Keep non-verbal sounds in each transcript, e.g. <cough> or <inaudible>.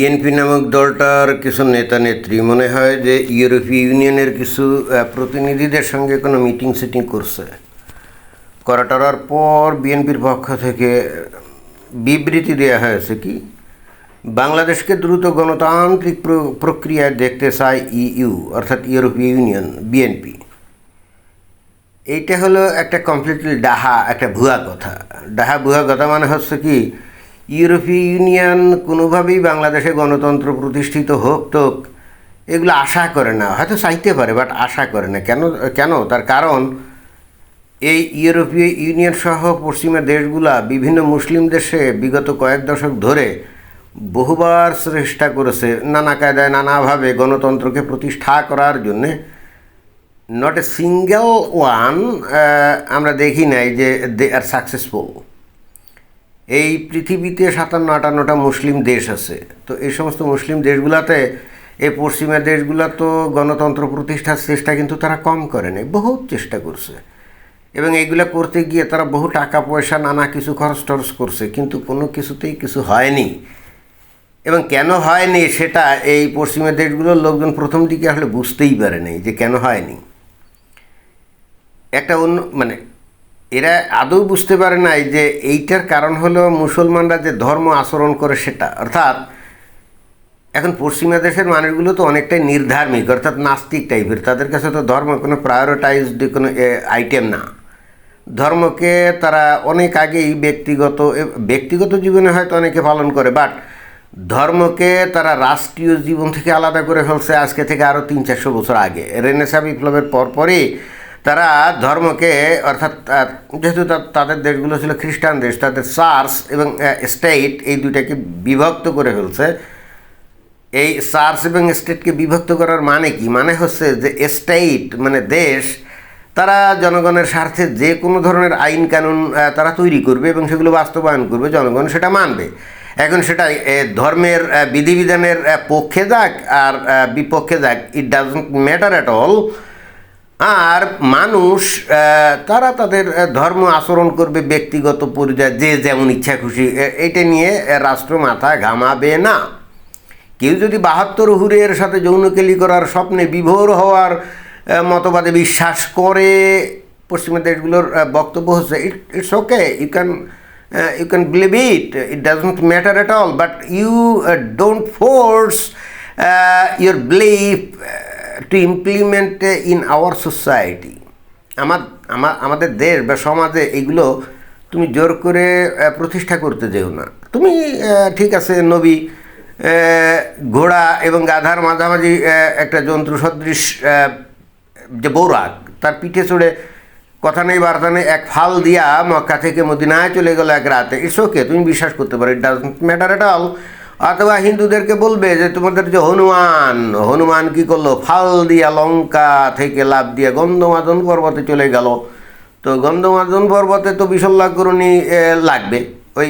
BNP নামক দলটার কিছু নেতা নেত্রী, মনে হয় যে ইউরোপীয় ইউনিয়নের কিছু প্রতিনিধিদের সঙ্গে কোনো মিটিং সিটিং করছে। করাটার পর বিএনপির পক্ষ থেকে বিবৃতি দেওয়া হয়েছে কি, বাংলাদেশকে দ্রুত গণতান্ত্রিক প্র- প্রক্রিয়ায় দেখতে চায় ইইউ অর্থাৎ ইউরোপীয় ইউনিয়ন বিএনপি এইটা হলো একটা কমপ্লিটলি ডাহা, একটা ভুয়া কথা। ডাহা ভুয়া কথা মানে হচ্ছে কি ইউরোপীয় ইউনিয়ন কোনোভাবেই বাংলাদেশে গণতন্ত্র প্রতিষ্ঠিত হোক তোক এগুলো আশা করে না। হয়তো চাইতে পারে বাট আশা করে না। কেন কেন? তার কারণ, এই ইউরোপীয় ইউনিয়ন সহ পশ্চিমা দেশগুলা বিভিন্ন মুসলিম দেশে বিগত কয়েক দশক ধরে বহুবার চেষ্টা করেছে নানা কায়দায় নানাভাবে গণতন্ত্রকে প্রতিষ্ঠা করার জন্যে। নট এ সিঙ্গেল ওয়ান আমরা দেখি নাই যে দে আর সাকসেসফুল এই পৃথিবীতে সাতান্ন, আটান্নটা মুসলিম দেশ আছে। তো এই সমস্ত মুসলিম দেশগুলোতে, এই পশ্চিমা দেশগুলো তো গণতন্ত্র প্রতিষ্ঠার চেষ্টা কিন্তু তারা কম করে নাই, বহুত চেষ্টা করছে। এবং এইগুলো করতে গিয়ে তারা বহু টাকা পয়সা, নানা কিছু খরচ টরচ করছে, কিন্তু কোনো কিছুতেই কিছু হয়নি। এবং কেন হয়নি সেটা এই পশ্চিমা দেশগুলোর লোকজন প্রথম দিকে আসলে বুঝতেই পারে নাই যে কেন হয়নি। একটা অন্য মানে এরা আদৌ বুঝতে পারে নাই যে এইটার কারণ হলো মুসলমানরা যে ধর্ম আচরণ করে সেটা। অর্থাৎ, এখন পশ্চিমা দেশের মানুষগুলো তো অনেকটাই নির্ধার্মিক, অর্থাৎ নাস্তিক টাইপের তাদের কাছে তো ধর্ম কোনো প্রায়োরিটাইজড কোনো আইটেম না। ধর্মকে তারা অনেক আগেই ব্যক্তিগত ব্যক্তিগত জীবনে হয়তো অনেকে পালন করে বাট ধর্মকে তারা রাষ্ট্রীয় জীবন থেকে আলাদা করে ফেলছে আজকে থেকে আরও তিন চারশো বছর আগে। রেনেসা বিপ্লবের পরপরই তারা ধর্মকে অর্থাৎ যেহেতু তাদের দেশগুলো ছিল খ্রিস্টান দেশ, তাদের চার্চ এবং স্টেট এই দুইটাকে বিভক্ত করে ফেলছে। এই চার্চ এবং স্টেটকে বিভক্ত করার মানে কি? মানে হচ্ছে যে স্টেট মানে দেশ, তারা জনগণের স্বার্থে যে কোনো ধরনের আইন কানুন তারা তৈরি করবে এবং সেগুলো বাস্তবায়ন করবে, জনগণ সেটা মানবে। এখন সেটা ধর্মের বিধিবিধানের পক্ষে যাক আর বিপক্ষে যাক it doesn't matter at all আর মানুষ তারা তাদের ধর্ম আচরণ করবে ব্যক্তিগত পর্যায়ে, যে যেমন ইচ্ছা খুশি এটা নিয়ে রাষ্ট্র মাথা ঘামাবে না। কেউ যদি বাহাত্তর হুরের সাথে যৌনকেলি করার স্বপ্নে বিভোর হওয়ার মতবাদে বিশ্বাস করে, পশ্চিমা দেশগুলোর বক্তব্য হচ্ছে, it, it's okay, you can you can believe it it doesn't matter at all, but you don't force your believe to implement in our society আমার আমা- আমাদের দেশ বা সমাজে এগুলো তুমি জোর করে প্রতিষ্ঠা করতে যেও না। তুমি ঠিক আছে, নবী ঘোড়া এবং গাধার মাঝামাঝি একটা জন্তু সদৃশ যে বৌরাগ তার পিঠে চড়ে কথা নেই, বার্তা নেই, এক ফাল দিয়া মক্কা থেকে মদিনায় চলে গেল এক রাতে। ইটস ওকে তুমি বিশ্বাস করতে পারো it doesn't matter at all অথবা হিন্দুদেরকে বলবে যে, তোমাদের যে হনুমান হনুমান কি করল? ফাল দিয়া লঙ্কা থেকে লাভ দিয়ে গন্ধমাদন পর্বতে চলে গেল। তো গন্ধমাদন পর্বতে তো বিশল্যাকরণী লাগবে। ওই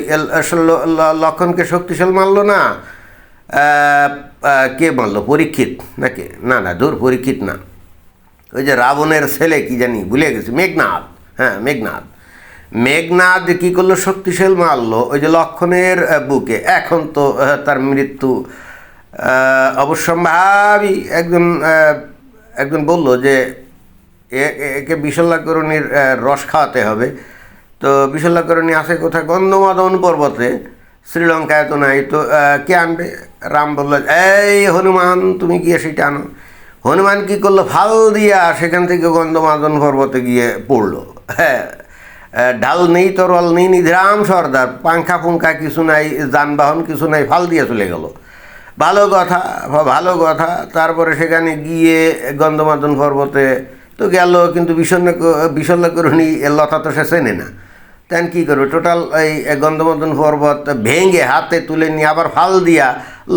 লক্ষণকে শক্তিশাল মারলো না? কে মারলো পরীক্ষিত নাকি? না না দূর পরীক্ষিত না। ওই যে রাবণের ছেলে কি জানি, ভুলে গেছি মেঘনাথ হ্যাঁ মেঘনাথ মেঘনাথ কি করল? শক্তিশাল মারলো। ওই যে লক্ষণের বুকে। এখন তো তার মৃত্যু অবশ্যম্ভাবী একজন একজন বলল যে একে বিশল্যাকরণীর রস খাওয়াতে হবে। তো বিশল্যাকরণী আছে কোথায়? গন্ধমাদন পর্বতে, শ্রীলঙ্কায় তো নাই। তো কে আনবে? রাম বলল, এই হনুমান, তুমি গিয়ে সেটা আনো। হনুমান কী করল? ফাল দিয়া সেখান থেকে গন্ধমাদন পর্বতে গিয়ে পড়ল। হ্যাঁ ঢাল নেই তরল নেই নিধিরাম সর্দার, পাংখা পুঙ্খা কিছু নাই, যানবাহন কিছু নাই, ফাল দিয়ে চলে গেল। ভালো কথা ভালো কথা, তারপরে সেখানে গিয়ে গন্ধমাদন পর্বতে তো গেল, কিন্তু বিষণ্ণ বিষণ্ণকরণী লতা তো সে চেনে না। তেন কী করবে? টোটাল এই গন্ধমাদন পর্বত ভেঙে হাতে তুলে নিয়ে আবার ফাল দিয়া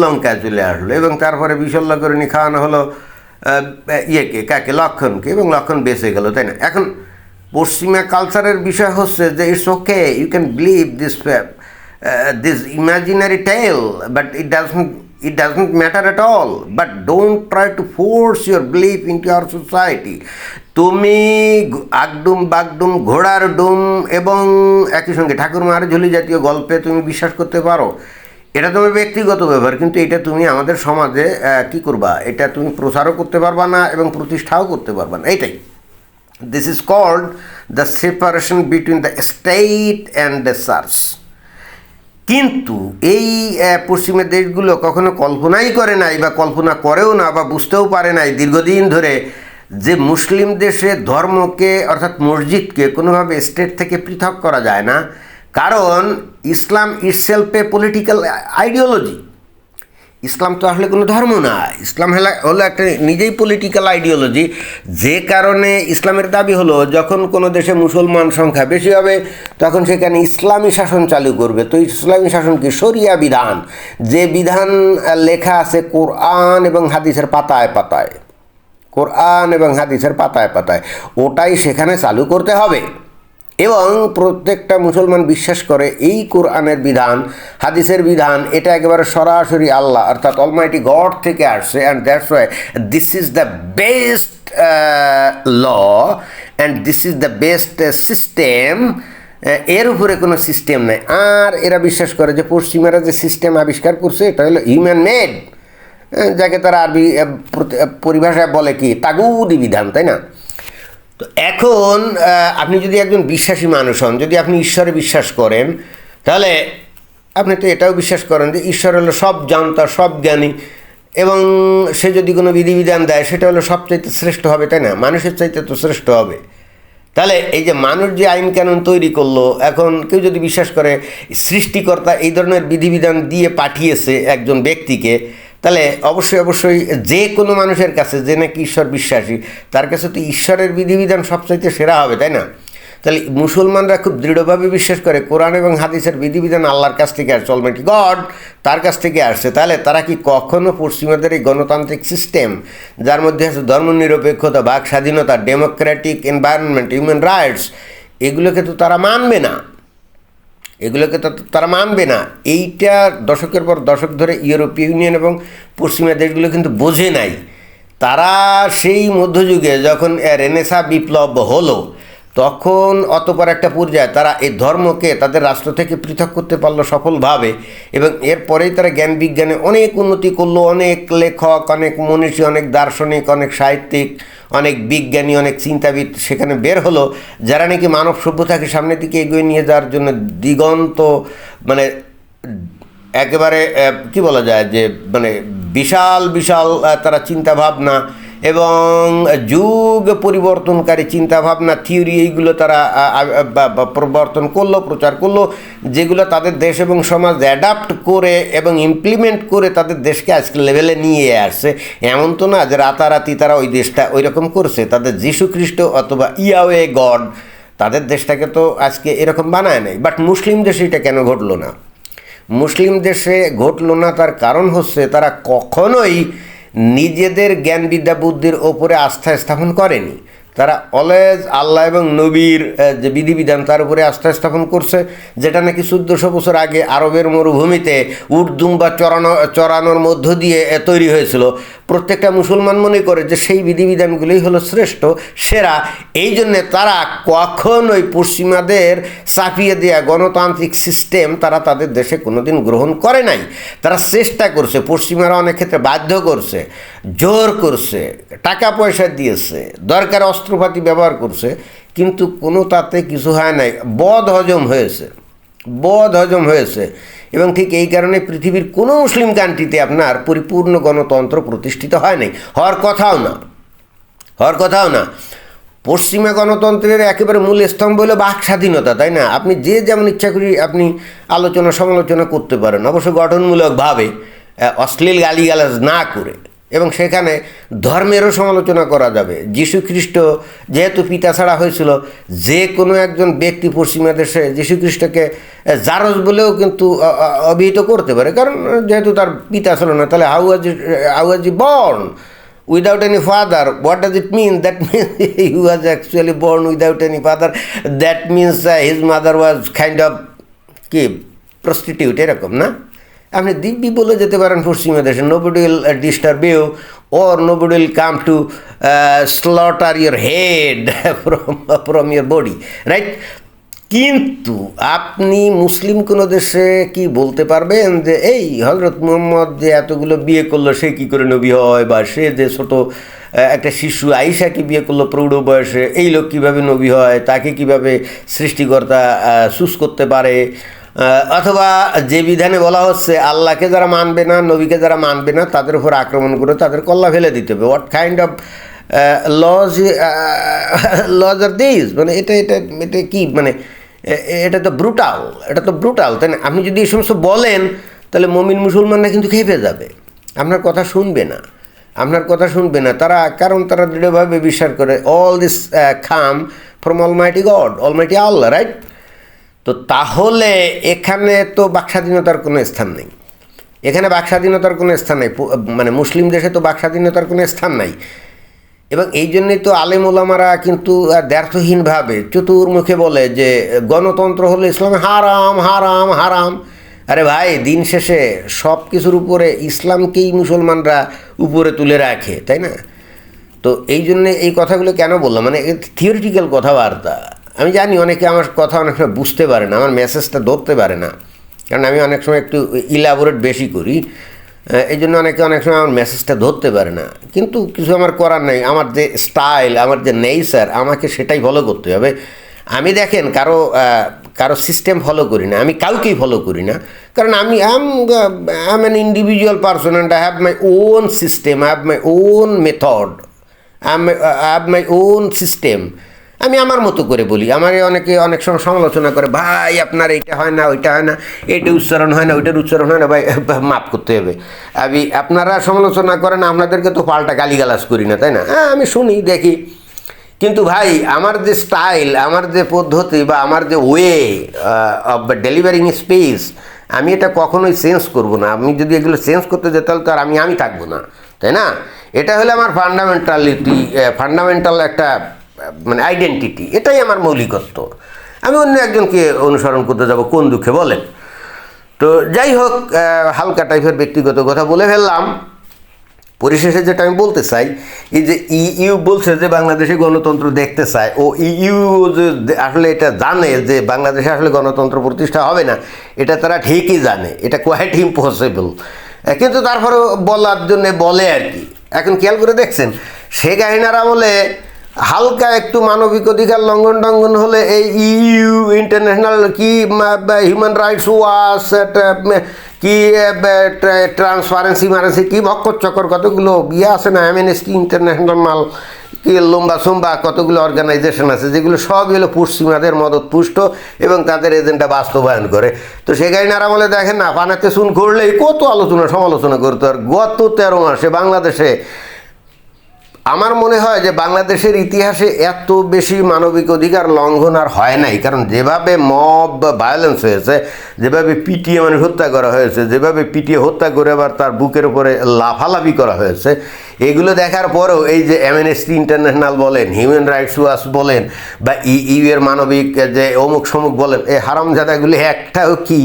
লঙ্কায় চলে আসলো, এবং তারপরে বিষল্যকরণী খাওয়ানো হলো ইয়েকে, কাকে? লক্ষণকে, এবং লক্ষণ বেঁচে গেল, তাই না? এখন পশ্চিমা কালচারের বিষয় হচ্ছে যে it's okay you can believe this this imaginary tale but it doesn't it doesn't matter at all. But don't try to force your belief into our society. তুমি আগডুম বাগডুম, ঘোড়ার ডুম এবং একই সঙ্গে ঠাকুরমার ঝুলি জাতীয় গল্পে তুমি বিশ্বাস করতে পারো। এটা তোমার ব্যক্তিগত ব্যাপার, কিন্তু এটা তুমি আমাদের সমাজে কি করবা? এটা তুমি প্রচারও করতে পারবা না এবং প্রতিষ্ঠাও করতে পারবা না। এইটাই। This is called the separation between the state and the church কিন্তু এই পশ্চিমের দেশগুলো কখনো কল্পনাই করে নাই বা কল্পনা করেও না বা বুঝতেও পারে নাই দীর্ঘদিন ধরে যে মুসলিম দেশে ধর্মকে অর্থাৎ মসজিদকে কোনোভাবে স্টেট থেকে পৃথক করা যায় না। কারণ Islam itself a political ideology ইসলাম তো আসলে কোনো ধর্ম না। ইসলাম হলো একটা নিজেই পলিটিক্যাল আইডিওলজি যে কারণে ইসলামের দাবি হলো, যখন কোনো দেশে মুসলমান সংখ্যা বেশি হবে, তখন সেখানে ইসলামী শাসন চালু করবে। তো ইসলামী শাসন কি? শরিয়া বিধান। যে বিধান লেখা আছে কোরআন এবং হাদিসের পাতায় পাতায়। কোরআন এবং হাদিসের পাতায় পাতায়। ওটাই সেখানে চালু করতে হবে। এবং প্রত্যেকটা মুসলমান বিশ্বাস করে এই কোরআনের বিধান, হাদিসের বিধান, এটা একেবারে সরাসরি আল্লাহ, অর্থাৎ অলমাইটি গড থেকে আসছে and that's why this is the best law and this is the best system এর উপরে কোনো সিস্টেম নেই। আর এরা বিশ্বাস করে যে পশ্চিমারা যে সিস্টেম আবিষ্কার করছে, এটা হলো হিউম্যান মেড যাকে তারা আরবি পরিভাষায় বলে কি, তাগুদি বিধান, তাই না? তো এখন আপনি যদি একজন বিশ্বাসী মানুষ হন, যদি আপনি ঈশ্বরে বিশ্বাস করেন, তাহলে আপনি তো এটাও বিশ্বাস করেন যে ঈশ্বর হলো সব জানতা, সব জ্ঞানী এবং সে যদি কোনো বিধিবিধান দেয়, সেটা হলো সবচাইতে শ্রেষ্ঠ হবে, তাই না? মানুষের চাইতে তো শ্রেষ্ঠ হবে। তাহলে এই যে মানুষ যে আইন কানুন তৈরি করল, এখন কেউ যদি বিশ্বাস করে সৃষ্টিকর্তা এই ধরনের বিধিবিধান দিয়ে পাঠিয়েছে একজন ব্যক্তিকে তাহলে অবশ্যই অবশ্যই যে কোনো মানুষের কাছে যে নাকি ঈশ্বর বিশ্বাসী, তার কাছে তো ঈশ্বরের বিধিবিধান সবচাইতে সেরা হবে, তাই না? তাহলে মুসলমানরা খুব দৃঢ়ভাবে বিশ্বাস করে কোরআন এবং হাদিসের বিধিবিধান আল্লাহর কাছ থেকে আসছে অলমাইটি গড তার কাছ থেকে আসছে। তাহলে তারা কি কখনও পশ্চিমাদের এই গণতান্ত্রিক সিস্টেম যার মধ্যে আছে ধর্মনিরপেক্ষতা বাক স্বাধীনতা ডেমোক্রেটিক এনভায়রনমেন্ট হিউম্যান রাইটস এগুলোকে তো তারা মানবে না? এগুলোকে তো তারা মানবে না। এইটা দশকের পর দশক ধরে ইউরোপীয় ইউনিয়ন এবং পশ্চিমা দেশগুলো কিন্তু বোঝে নাই। তারা সেই মধ্যযুগে যখন রেনেসা বিপ্লব হলো তখন অতপর একটা পর্যায়ে তারা এই ধর্মকে তাদের রাষ্ট্র থেকে পৃথক করতে পারল সফলভাবে এবং এরপরেই তারা জ্ঞান বিজ্ঞানে অনেক উন্নতি করল। অনেক লেখক, অনেক মনীষী, অনেক দার্শনিক, অনেক সাহিত্যিক, অনেক বিজ্ঞানী, অনেক চিন্তাবিদ সেখানে বের হলো, যারা নাকি মানব সভ্যতাকে সামনের দিকে এগিয়ে নিয়ে যাওয়ার জন্য দিগন্ত মানে একেবারে কি বলা যায় যে মানে বিশাল বিশাল তারা চিন্তা ভাবনা এবং যুগ পরিবর্তনকারী চিন্তাভাবনা, থিওরি এইগুলো তারা প্রবর্তন করল, প্রচার করল, যেগুলো তাদের দেশ এবং সমাজ অ্যাডাপ্ট করে এবং ইমপ্লিমেন্ট করে তাদের দেশকে আজকে লেভেলে নিয়ে আসছে। এমন তো না যে রাতারাতি তারা ওই দেশটা ওই রকম করছে। তাদের যীশু খ্রিস্ট অথবা ইয়াওয়ে গড, তাদের দেশটাকে তো আজকে এরকম বানায় নাই। বাট মুসলিম দেশে এটা কেন ঘটলো না? মুসলিম দেশে ঘটলো না তার কারণ হচ্ছে তারা কখনোই নিজেদের জ্ঞান বিদ্যা বুদ্ধির ওপরে আস্থা স্থাপন করেনি। তারা অলওয়েজ আল্লাহ এবং নবীর যে বিধিবিধান তার উপরে আস্থা স্থাপন করছে, যেটা নাকি চোদ্দোশো বছর আগে আরবের মরুভূমিতে উর্দুম বা চড়ানো চড়ানোর মধ্য দিয়ে তৈরি হয়েছিল। প্রত্যেকটা মুসলমান মনে করে যে সেই বিধিবিধানগুলোই হলো শ্রেষ্ঠ, সেরা। এই জন্যে তারা কখনোই পশ্চিমাদের চাপিয়ে দেওয়া গণতান্ত্রিক সিস্টেম তারা তাদের দেশে কোনোদিন গ্রহণ করে নাই। তারা চেষ্টা করছে, পশ্চিমারা অনেক ক্ষেত্রে বাধ্য করছে। জোর করছে, টাকা পয়সা দিয়েছে, দরকার অস্ত্রপাতি ব্যবহার করছে, কিন্তু কোনো তাতে কিছু হয় নাই, বদ হজম হয়েছে, বদ হজম হয়েছে। এবং ঠিক এই কারণে পৃথিবীর কোনো মুসলিম কান্ট্রিতে আপনার পরিপূর্ণ গণতন্ত্র প্রতিষ্ঠিত হয় নাই। হওয়ার কথাও না, হওয়ার কথাও না। পশ্চিমা গণতন্ত্রের একেবারে মূল স্তম্ভ হলো বাক স্বাধীনতা, তাই না? আপনি যে যেমন ইচ্ছা করি আপনি আলোচনা সমালোচনা করতে পারেন, অবশ্য গঠনমূলকভাবে অশ্লীল গালিগালাজ না করে। এবং সেখানে ধর্মেরও সমালোচনা করা যাবে। যীশু খ্রিস্ট যেহেতু পিতা ছাড়া হয়েছিল, যে কোনো একজন ব্যক্তি পশ্চিমা দেশে যীশু খ্রিস্টকে জারজ বলেও কিন্তু অভিহিত করতে পারে। কারণ যেহেতু তার পিতা ছিল না, তাহলে how was how was he born without any father what does it mean that means <laughs> he was actually born without any father. That means his mother was was of কি প্রস্টিটিউট এরকম, না? আপনি দিব্যি বলে যেতে পারেন পশ্চিমা দেশে। Nobody will disturb you or nobody will come to slaughter your head from from your body right কিন্তু আপনি মুসলিম কোনো দেশে কি বলতে পারবেন যে এই হজরত মোহাম্মদ যে এতগুলো বিয়ে করল সে কি করে নবী হয়? বা সে যে ছোট আহ, একটা শিশু আইসাকে বিয়ে করল প্রৌঢ় বয়সে এই লোক কীভাবে নবী হয়? তাকে কীভাবে সৃষ্টিকর্তা চুজ করতে পারে? অথবা যে বিধানে বলা হচ্ছে, আল্লাহকে যারা মানবে না, নবীকে যারা মানবে না, তাদের উপর আক্রমণ করে তাদের কল্লা ফেলে দিতে হবে। What kind of laws laws are this মানে এটা এটা এটা কি? মানে এটা তো ব্রুটাল এটা তো ব্রুটাল তাই না? আপনি যদি এই সমস্ত বলেন, তাহলে মমিন মুসলমানরা কিন্তু খেপে যাবে। আপনার কথা শুনবে না। আপনার কথা শুনবে না। তারা, কারণ তারা দৃঢ়ভাবে বিশ্বাস করে all this come from almighty God all almighty Allah right তো তাহলে এখানে তো বাকস্বাধীনতার কোনো স্থান নেই। এখানে বাকস্বাধীনতার কোনো স্থান নেই। মানে মুসলিম দেশে তো বাকস্বাধীনতার কোনো স্থান নাই। এবং এই জন্যই তো আলেম ওলামারা কিন্তু দ্ব্যর্থহীনভাবে চতুর্মুখে বলে যে, গণতন্ত্র হলো ইসলামে হারাম হারাম হারাম। আরে ভাই, দিন শেষে সব কিছুর উপরে ইসলামকেই মুসলমানরা উপরে তুলে রাখে, তাই না? তো এই জন্যে এই কথাগুলো কেন বললাম? মানে থিওরিটিক্যাল কথাবার্তা। আমি জানি অনেকে আমার কথা অনেক সময় বুঝতে পারে না, আমার মেসেজটা ধরতে পারে না। কারণ আমি অনেক সময় একটু ইলাবোরেট বেশি করি এই জন্য অনেকে অনেক সময় আমার মেসেজটা ধরতে পারে না। কিন্তু কিছু আমার করার নেই, আমার যে স্টাইল আমার যে নেচার আমাকে সেটাই ফলো করতে হবে। আমি দেখেন কারও কারও সিস্টেম ফলো করি না, আমি কাউকেই ফলো করি না। কারণ আমি am am an individual person and I have my own system I have my own method I have my own system আমি আমার মতো করে বলি। আমারে অনেকে অনেক সময় সমালোচনা করে, ভাই, আপনার এইটা হয় না, ওইটা হয় না, এইটা উচ্চারণ হয় না, ওইটার উচ্চারণ হয় না। ভাই, <laughs> মাফ করতে হবে। আমি, আপনারা সমালোচনা করেন, আপনাদেরকে তো পাল্টা গালিগালাজ করি না, তাই না? হ্যাঁ আমি শুনি, দেখি। কিন্তু ভাই, আমার যে স্টাইল, আমার যে পদ্ধতি বা আমার যে ওয়ে অফ ডেলিভারিং স্পেস আমি এটা কখনোই চেঞ্জ করব না। আমি যদি এগুলো চেঞ্জ করতে যেতে তো আর আমি আমি থাকব না, তাই না? এটা হলে আমার ফান্ডামেন্টালিটি ফান্ডামেন্টাল একটা মানে আইডেন্টিটি এটাই আমার মৌলিকত্ব। আমি অন্য একজনকে অনুসরণ করতে যাব, কোন দুঃখে বলেন? তো যাই হোক হালকা টাইপের ব্যক্তিগত কথা বলে ফেললাম। পরিশেষে যেটা আমি বলতে চাই, এই যে ইউ বলছে যে বাংলাদেশে গণতন্ত্র দেখতে চায়, ও ইউ যে আসলে এটা জানে যে বাংলাদেশে আসলে গণতন্ত্র প্রতিষ্ঠা হবে না, এটা তারা ঠিকই জানে, এটা কোয়াইট ইম্পসিবল কিন্তু তারপরে বলার জন্য বলে আর কি। এখন খেয়াল করে দেখছেন শেখ হাসিনার আমলে হালকা একটু মানবিক অধিকার লঙ্ঘন টঙ্ঘন হলে এই ইউ ইন্টারন্যাশনাল কি হিউম্যান রাইটস ওয়াচ কি ট্রান্সপারেন্সি মারেন্সি, কি ভক্কর চক্কর, কতগুলো ইয়ে আছে না, অ্যামনেস্টি ইন্টারন্যাশনাল মাল কি লম্বা সোম্বা, কতগুলো অর্গানাইজেশন আছে, যেগুলো সব হলো পশ্চিমাদের মদত পুষ্ট এবং তাদের এজেন্ডা বাস্তবায়ন করে। তো সেখানে বলে, দেখেন না, পানাতে শুন করলেই কত আলোচনা সমালোচনা করতো। আর গত তেরো মাসে বাংলাদেশে আমার মনে হয় যে বাংলাদেশের ইতিহাসে এত বেশি মানবিক অধিকার লঙ্ঘন আর হয় নাই। কারণ যেভাবে মব ভায়োলেন্স হয়েছে, যেভাবে পিটিয়ে মানুষ হত্যা করা হয়েছে, যেভাবে পিটিয়ে হত্যা করে আবার তার বুকের উপরে লাফালাফি করা হয়েছে এগুলো দেখার পরেও এই যে অ্যামনেস্টি ইন্টারন্যাশনাল বলেন হিউম্যান রাইটস ওয়াচ বলেন, বা ইউ এর মানবিক যে অমুক সমুক বলেন এই হারামজাদাগুলি একটাও কি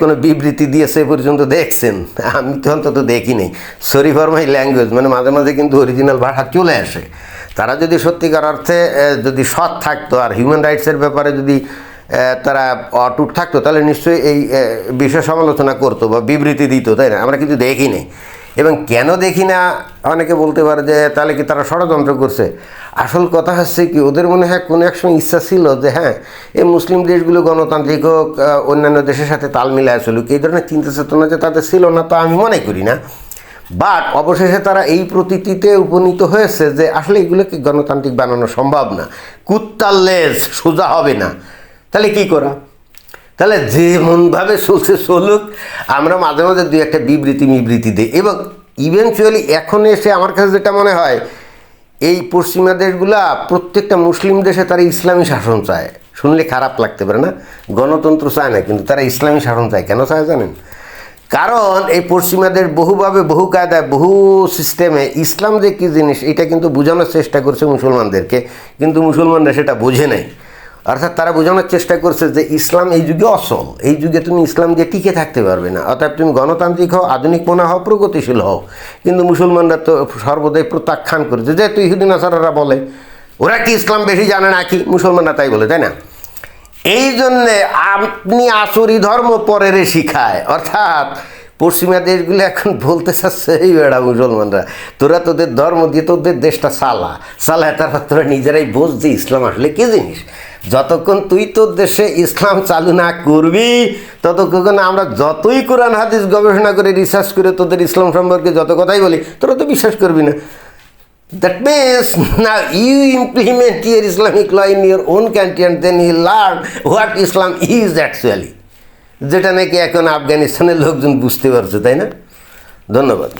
কোনো বিবৃতি দিয়েছে পর্যন্ত দেখছেন? আমি তো অন্তত দেখিনি সরি ফর মাই ল্যাঙ্গুয়েজ মানে মাঝে মাঝে কিন্তু অরিজিনাল ভাষা চলে আসে। তারা যদি সত্যিকার অর্থে যদি সৎ থাকতো, আর হিউম্যান রাইটসের ব্যাপারে যদি তারা অটুট থাকতো, তাহলে নিশ্চয়ই এই বিষয় সমালোচনা করতো বা বিবৃতি দিত, তাই না? আমরা কিন্তু দেখিনি এবং কেন দেখি না অনেকে বলতে পারে যে তাহলে কি তারা ষড়যন্ত্র করছে? আসল কথা হচ্ছে কি, ওদের মনে হয় কোনো এক সময় ইচ্ছা ছিল যে হ্যাঁ এই মুসলিম দেশগুলো গণতান্ত্রিক হোক অন্যান্য দেশের সাথে তাল মিলায় চলুক, এই ধরনের চিন্তা চেতনা যে তাদের ছিল না তা আমি মনে করি না। বাট অবশেষে তারা এই প্রতীতিতে উপনীত হয়েছে যে আসলে এগুলোকে গণতান্ত্রিক বানানো সম্ভব না। কুত্তার লেজ সোজা হবে না। তাহলে কি করা? তাহলে যেমনভাবে চলছে, চলুক, আমরা মাঝে মাঝে দুই একটা বিবৃতি বিবৃতি দিই। এবং ইভেনচুয়ালি এখন এসে আমার কাছে যেটা মনে হয়, এই পশ্চিমা দেশগুলা, প্রত্যেকটা মুসলিম দেশে তারা ইসলামী শাসন চায়। শুনলে খারাপ লাগতে পারে না? গণতন্ত্র চায় না, কিন্তু তারা ইসলামী শাসন চায়। কেন চায় জানেন? কারণ এই পশ্চিমাদের বহুভাবে, বহু কায়দায়, বহু সিস্টেমে ইসলাম যে কী জিনিস, এটা কিন্তু বোঝানোর চেষ্টা করছে মুসলমানদেরকে। কিন্তু মুসলমানরা সেটা বোঝে নাই। অর্থাৎ তারা বোঝানোর চেষ্টা করছে যে ইসলাম এই যুগে অসল, এই যুগে তুমি ইসলাম দিয়ে টিকে থাকতে পারবে না। অর্থাৎ তুমি গণতান্ত্রিক হও, আধুনিক মনা হও, প্রগতিশীল হও। কিন্তু মুসলমানরা তো সর্বদাই প্রত্যাখ্যান করেছে যে তুই ইহুদিন আসারারা বলে, ওরা কি ইসলাম বেশি জানে না কি মুসলমানরা তাই বলে, তাই না? এই জন্যে আপনি আসরি ধর্ম পরের শিখায়। অর্থাৎ পশ্চিমা দেশগুলো এখন বলতে চাচ্ছে, এই বেড়া মুসলমানরা, তোরা তোদের ধর্ম দিয়ে তোদের দেশটা সালা সালা তারপর তোরা নিজেরাই বোঝ যে ইসলাম আসলে কি জিনিস। যতক্ষণ তুই তোর দেশে ইসলাম চালু না করবি, ততক্ষণ আমরা যতই কোরআন, হাদিস গবেষণা করে রিসার্চ করে তোদের ইসলাম সম্পর্কে যত কথাই বলি, তোরা তো বিশ্বাস করবি না। দ্যাট means না you implement your Islamic law in your own country and then you learn what Islam is actually. যেটা নাকি এখন আফগানিস্তানের লোকজন বুঝতে পারছে, তাই না? ধন্যবাদ।